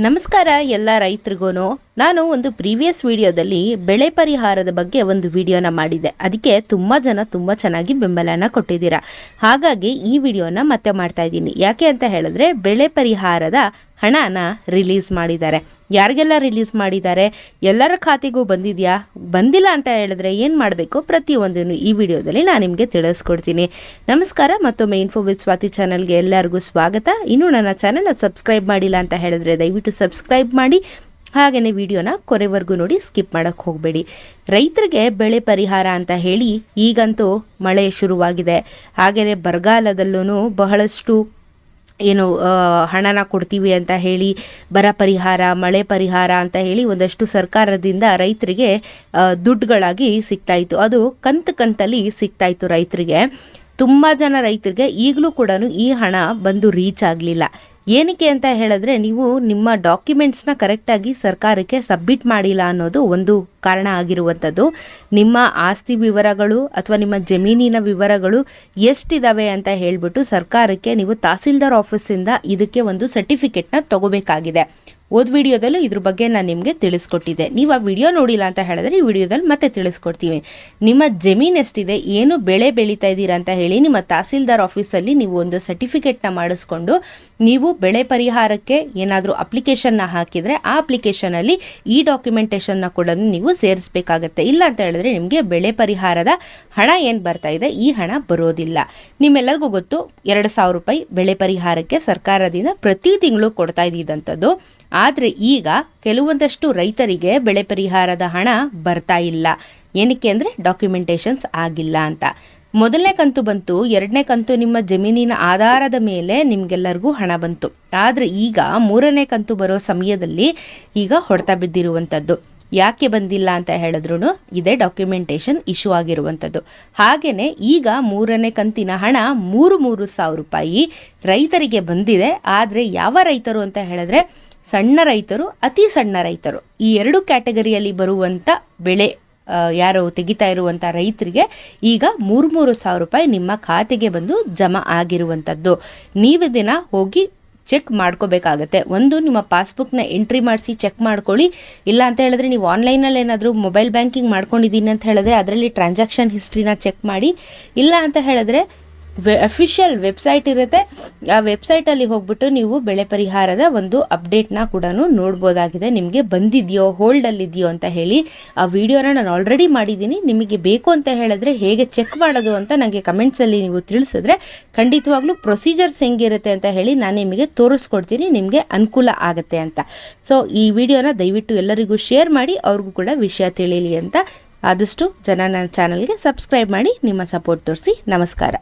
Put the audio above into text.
ನಮಸ್ಕಾರ ಎಲ್ಲ ರೈತರಿಗೂ ನಾನು ಒಂದು ಪ್ರೀವಿಯಸ್ ವಿಡಿಯೋದಲ್ಲಿ ಬೆಳೆ ಪರಿಹಾರದ ಬಗ್ಗೆ ಒಂದು ವಿಡಿಯೋನ ಮಾಡಿದೆ ಅದಕ್ಕೆ ತುಂಬ ಜನ ತುಂಬ ಚೆನ್ನಾಗಿ ಬೆಂಬಲನ ಕೊಟ್ಟಿದ್ದೀರಾ. ಹಾಗಾಗಿ ಈ ವಿಡಿಯೋನ ಮತ್ತೆ ಮಾಡ್ತಾ ಇದ್ದೀನಿ. ಯಾಕೆ ಅಂತ ಹೇಳಿದ್ರೆ, ಬೆಳೆ ಪರಿಹಾರದ ಹಣನ ರಿಲೀಸ್ ಮಾಡಿದ್ದಾರೆ. ಯಾರಿಗೆಲ್ಲ ರಿಲೀಸ್ ಮಾಡಿದ್ದಾರೆ, ಎಲ್ಲರ ಖಾತೆಗೂ ಬಂದಿದೆಯಾ, ಬಂದಿಲ್ಲ ಅಂತ ಹೇಳಿದ್ರೆ ಏನು ಮಾಡಬೇಕು? ಪ್ರತಿಯೊಂದನ್ನು ಈ ವಿಡಿಯೋದಲ್ಲಿ ನಾನು ನಿಮಗೆ ತಿಳಿಸ್ಕೊಡ್ತೀನಿ. ನಮಸ್ಕಾರ, ಮತ್ತೊಮ್ಮೆ ಇನ್ಫೋ ವಿತ್ ಸ್ವಾತಿ ಚಾನಲ್ಗೆ ಎಲ್ಲರಿಗೂ ಸ್ವಾಗತ. ಇನ್ನೂ ನನ್ನ ಚಾನಲ್ ಸಬ್ಸ್ಕ್ರೈಬ್ ಮಾಡಿಲ್ಲ ಅಂತ ಹೇಳಿದ್ರೆ ದಯವಿಟ್ಟು ಸಬ್ಸ್ಕ್ರೈಬ್ ಮಾಡಿ. ಹಾಗೆಯೇ ವಿಡಿಯೋನ ಕೊರೆವರೆಗೂ ನೋಡಿ ಸ್ಕಿಪ್ ಮಾಡೋಕ್ಕೆ ಹೋಗಬೇಡಿ. ರೈತರಿಗೆ ಬೆಳೆ ಪರಿಹಾರ ಅಂತ ಹೇಳಿ ಈಗಂತೂ ಮಳೆ ಶುರುವಾಗಿದೆ. ಹಾಗೆಯೇ ಬರಗಾಲದಲ್ಲೂ ಬಹಳಷ್ಟು ಏನು ಹಣನ ಕೊಡ್ತೀವಿ ಅಂತ ಹೇಳಿ, ಬರ ಪರಿಹಾರ, ಮಳೆ ಪರಿಹಾರ ಅಂತ ಹೇಳಿ ಒಂದಷ್ಟು ಸರ್ಕಾರದಿಂದ ರೈತರಿಗೆ ದುಡ್ಡುಗಳಾಗಿ ಸಿಗ್ತಾ ಇತ್ತು. ಅದು ಕಂತು ಕಂತಲ್ಲಿ ಸಿಗ್ತಾ ಇತ್ತು ರೈತರಿಗೆ. ತುಂಬ ಜನ ರೈತರಿಗೆ ಈಗಲೂ ಕೂಡ ಈ ಹಣ ಬಂದು ರೀಚ್ ಆಗಲಿಲ್ಲ. ಏನಕ್ಕೆ ಅಂತ ಹೇಳಿದ್ರೆ ನೀವು ನಿಮ್ಮ ಡಾಕ್ಯುಮೆಂಟ್ಸ್ನ ಕರೆಕ್ಟಾಗಿ ಸರ್ಕಾರಕ್ಕೆ ಸಬ್ಮಿಟ್ ಮಾಡಿಲ್ಲ ಅನ್ನೋದು ಒಂದು ಕಾರಣ ಆಗಿರುವಂಥದ್ದು. ನಿಮ್ಮ ಆಸ್ತಿ ವಿವರಗಳು ಅಥವಾ ನಿಮ್ಮ ಜಮೀನಿನ ವಿವರಗಳು ಎಷ್ಟಿದ್ದಾವೆ ಅಂತ ಹೇಳಿಬಿಟ್ಟು ಸರ್ಕಾರಕ್ಕೆ ನೀವು ತಹಸೀಲ್ದಾರ್ ಆಫೀಸಿಂದ ಇದಕ್ಕೆ ಒಂದು ಸರ್ಟಿಫಿಕೇಟ್ನ ತಗೋಬೇಕಾಗಿದೆ. ಓದ್ ವಿಡಿಯೋದಲ್ಲೂ ಇದ್ರ ಬಗ್ಗೆ ನಾನು ನಿಮಗೆ ತಿಳಿಸ್ಕೊಟ್ಟಿದ್ದೆ. ನೀವು ಆ ವಿಡಿಯೋ ನೋಡಿಲ್ಲ ಅಂತ ಹೇಳಿದ್ರೆ ಈ ವಿಡಿಯೋದಲ್ಲಿ ಮತ್ತೆ ತಿಳಿಸ್ಕೊಡ್ತೀವಿ. ನಿಮ್ಮ ಜಮೀನು ಎಷ್ಟಿದೆ, ಏನು ಬೆಳೆ ಬೆಳೀತಾ ಇದ್ದೀರಾ ಅಂತ ಹೇಳಿ ನಿಮ್ಮ ತಹಸೀಲ್ದಾರ್ ಆಫೀಸಲ್ಲಿ ನೀವು ಒಂದು ಸರ್ಟಿಫಿಕೇಟ್ನ ಮಾಡಿಸ್ಕೊಂಡು ನೀವು ಬೆಳೆ ಪರಿಹಾರಕ್ಕೆ ಏನಾದರೂ ಅಪ್ಲಿಕೇಶನ್ನ ಹಾಕಿದರೆ ಆ ಅಪ್ಲಿಕೇಶನಲ್ಲಿ ಈ ಡಾಕ್ಯುಮೆಂಟೇಷನ್ನ ಕೂಡ ನೀವು ಸೇರಿಸಬೇಕಾಗತ್ತೆ. ಇಲ್ಲ ಅಂತ ಹೇಳಿದ್ರೆ ನಿಮಗೆ ಬೆಳೆ ಪರಿಹಾರದ ಹಣ ಏನು ಬರ್ತಾ ಇದೆ, ಈ ಹಣ ಬರೋದಿಲ್ಲ. ನಿಮ್ಮೆಲ್ಲರಿಗೂ ಗೊತ್ತು, ಎರಡು ಸಾವಿರ ರೂಪಾಯಿ ಬೆಳೆ ಪರಿಹಾರಕ್ಕೆ ಸರ್ಕಾರದಿಂದ ಪ್ರತಿ ತಿಂಗಳು ಕೊಡ್ತಾ ಇದ್ದಿದ್ದಂಥದ್ದು. ಆದರೆ ಈಗ ಕೆಲವೊಂದಷ್ಟು ರೈತರಿಗೆ ಬೆಳೆ ಪರಿಹಾರದ ಹಣ ಬರ್ತಾ ಇಲ್ಲ. ಏನಕ್ಕೆ ಅಂದರೆ ಡಾಕ್ಯುಮೆಂಟೇಷನ್ಸ್ ಆಗಿಲ್ಲ ಅಂತ. ಮೊದಲನೇ ಕಂತು ಬಂತು, ಎರಡನೇ ಕಂತು ನಿಮ್ಮ ಜಮೀನಿನ ಆಧಾರದ ಮೇಲೆ ನಿಮಗೆಲ್ಲರಿಗೂ ಹಣ ಬಂತು. ಆದರೆ ಈಗ ಮೂರನೇ ಕಂತು ಬರೋ ಸಮಯದಲ್ಲಿ ಈಗ ಹೊಡೆತ ಬಿದ್ದಿರುವಂಥದ್ದು ಯಾಕೆ ಬಂದಿಲ್ಲ ಅಂತ ಹೇಳಿದ್ರು ಇದೇ ಡಾಕ್ಯುಮೆಂಟೇಷನ್ ಇಶ್ಯೂ ಆಗಿರುವಂಥದ್ದು ಹಾಗೆಯೇ ಈಗ ಮೂರನೇ ಕಂತಿನ ಹಣ ಮೂರು ಮೂರು ಸಾವಿರ ರೂಪಾಯಿ ರೈತರಿಗೆ ಬಂದಿದೆ. ಆದರೆ ಯಾವ ರೈತರು ಅಂತ ಹೇಳಿದ್ರೆ ಸಣ್ಣ ರೈತರು, ಅತಿ ಸಣ್ಣ ರೈತರು. ಈ ಎರಡು ಕ್ಯಾಟಗರಿಯಲ್ಲಿ ಬರುವಂಥ ಬೆಳೆ ಯಾರು ತೆಗಿತಾ ಇರುವಂಥ ರೈತರಿಗೆ ಈಗ ಮೂರು ಮೂರು ಸಾವಿರ ರೂಪಾಯಿ ನಿಮ್ಮ ಖಾತೆಗೆ ಬಂದು ಜಮಾ ಆಗಿರುವಂಥದ್ದು ನೀವು ದಿನ ಹೋಗಿ ಚೆಕ್ ಮಾಡ್ಕೋಬೇಕಾಗತ್ತೆ. ಒಂದು, ನಿಮ್ಮ ಪಾಸ್ಬುಕ್ನ ಎಂಟ್ರಿ ಮಾಡಿಸಿ ಚೆಕ್ ಮಾಡ್ಕೊಳ್ಳಿ. ಇಲ್ಲ ಅಂತ ಹೇಳಿದ್ರೆ ನೀವು ಆನ್ಲೈನಲ್ಲಿ ಏನಾದರೂ ಮೊಬೈಲ್ ಬ್ಯಾಂಕಿಂಗ್ ಮಾಡ್ಕೊಂಡಿದ್ದೀನಿ ಅಂತ ಹೇಳಿದ್ರೆ ಅದರಲ್ಲಿ ಟ್ರಾನ್ಸಾಕ್ಷನ್ ಹಿಸ್ಟ್ರಿನ ಚೆಕ್ ಮಾಡಿ. ಇಲ್ಲ ಅಂತ ಹೇಳಿದ್ರೆ ಅಫಿಷಿಯಲ್ ವೆಬ್ಸೈಟ್ ಇರುತ್ತೆ. ಆ ವೆಬ್ಸೈಟಲ್ಲಿ ಹೋಗ್ಬಿಟ್ಟು ನೀವು ಬೆಳೆ ಪರಿಹಾರದ ಒಂದು ಅಪ್ಡೇಟ್ನ ಕೂಡ ನೋಡ್ಬೋದಾಗಿದೆ. ನಿಮಗೆ ಬಂದಿದೆಯೋ ಹೋಲ್ಡಲ್ಲಿದೆಯೋ ಅಂತ ಹೇಳಿ ಆ ವಿಡಿಯೋನ ನಾನು ಆಲ್ರೆಡಿ ಮಾಡಿದ್ದೀನಿ. ನಿಮಗೆ ಬೇಕು ಅಂತ ಹೇಳಿದ್ರೆ ಹೇಗೆ ಚೆಕ್ ಮಾಡೋದು ಅಂತ ನನಗೆ ಕಮೆಂಟ್ಸಲ್ಲಿ ನೀವು ತಿಳಿಸಿದ್ರೆ ಖಂಡಿತವಾಗ್ಲೂ ಪ್ರೊಸೀಜರ್ಸ್ ಹೆಂಗಿರುತ್ತೆ ಅಂತ ಹೇಳಿ ನಾನು ನಿಮಗೆ ತೋರಿಸ್ಕೊಡ್ತೀನಿ. ನಿಮಗೆ ಅನುಕೂಲ ಆಗುತ್ತೆ ಅಂತ. ಸೊ ಈ ವಿಡಿಯೋನ ದಯವಿಟ್ಟು ಎಲ್ಲರಿಗೂ ಶೇರ್ ಮಾಡಿ, ಅವ್ರಿಗೂ ಕೂಡ ವಿಷಯ ತಿಳಿಯಲಿ ಅಂತ ಆದಷ್ಟು ಜನ ನನ್ನ ಚಾನಲ್ಗೆ ಸಬ್ಸ್ಕ್ರೈಬ್ ಮಾಡಿ, ನಿಮ್ಮ ಸಪೋರ್ಟ್ ತೋರಿಸಿ. ನಮಸ್ಕಾರ.